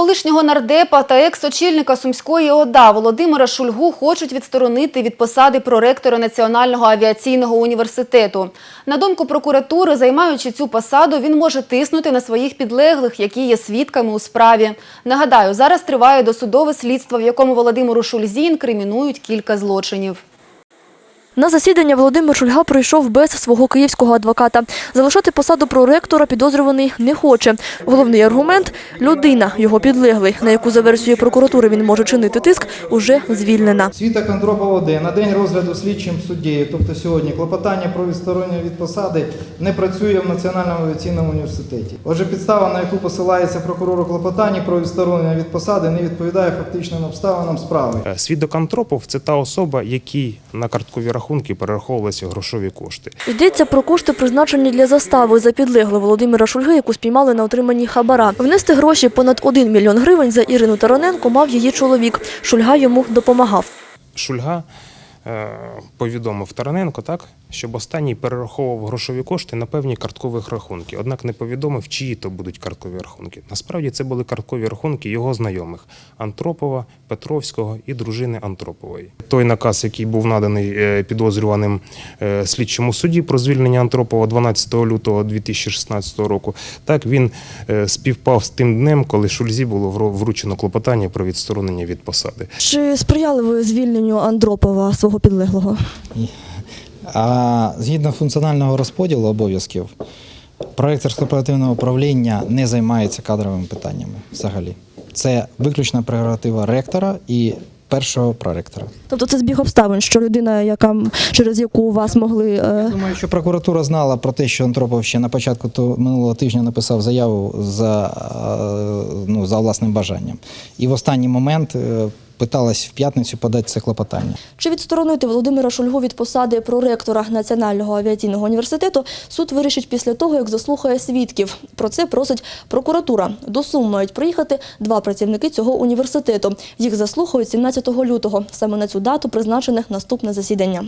Колишнього нардепа та екс-очільника Сумської ОДА Володимира Шульгу хочуть відсторонити від посади проректора Національного авіаційного університету. На думку прокуратури, займаючи цю посаду, він може тиснути на своїх підлеглих, які є свідками у справі. Нагадаю, зараз триває досудове слідство, в якому Володимиру Шульзі інкримінують кілька злочинів. На засідання Володимир Шульга прийшов без свого київського адвоката. Залишати посаду проректора підозрюваний не хоче. Головний аргумент – людина, його підлеглий, на яку за версією прокуратури він може чинити тиск, уже звільнена. Світа Кондропова 1 на день розгляду слідчим суддєю, тобто сьогодні, клопотання про відсторонення від посади не працює в Національному авіаційному університеті. Отже, підстава, на яку посилається прокурор у клопотанні про відсторонення від посади, не відповідає фактичним обставинам справи. Е, Свідок Антропов – це та особа, якій на карткові рахунки перераховувалися грошові кошти. Йдеться про кошти, призначені для застави за підлегли Володимира Шульги, яку спіймали на отриманні хабара. Внести гроші понад 1 мільйон гривень за Ірину Тароненко мав її чоловік. Шульга йому допомагав. Шульга повідомив Тараненко, так, щоб останній перераховував грошові кошти на певні карткові рахунки, однак не повідомив, чиї то будуть карткові рахунки. Насправді це були карткові рахунки його знайомих Антропова, Петровського і дружини Антропової. Той наказ, який був наданий е, підозрюваним е, слідчому суді про звільнення Антропова 12 лютого 2016 року, так він е, співпав з тим днем, коли Шульзі було вручено клопотання про відсторонення від посади. Чи сприяли ви звільненню Андропова, свого підлеглого? А згідно функціонального розподілу обов'язків, проректор корпоративного управління не займається кадровими питаннями взагалі. Це виключна прерогатива ректора і першого проректора. Тобто це збіг обставин, що людина, яка через яку вас могли е, Думаю, що прокуратура знала про те, що Антропов ще на початку минулого тижня написав заяву за, е, ну, за власним бажанням. І в останній момент е, питалась в п'ятницю подати це клопотання. Чи відсторонити Володимира Шульгу від посади проректора Національного авіаційного університету суд вирішить після того, як заслухає свідків. Про це просить прокуратура. До Сум мають приїхати два працівники цього університету. Їх заслухають 17 лютого. Саме на цю дату призначене наступне засідання.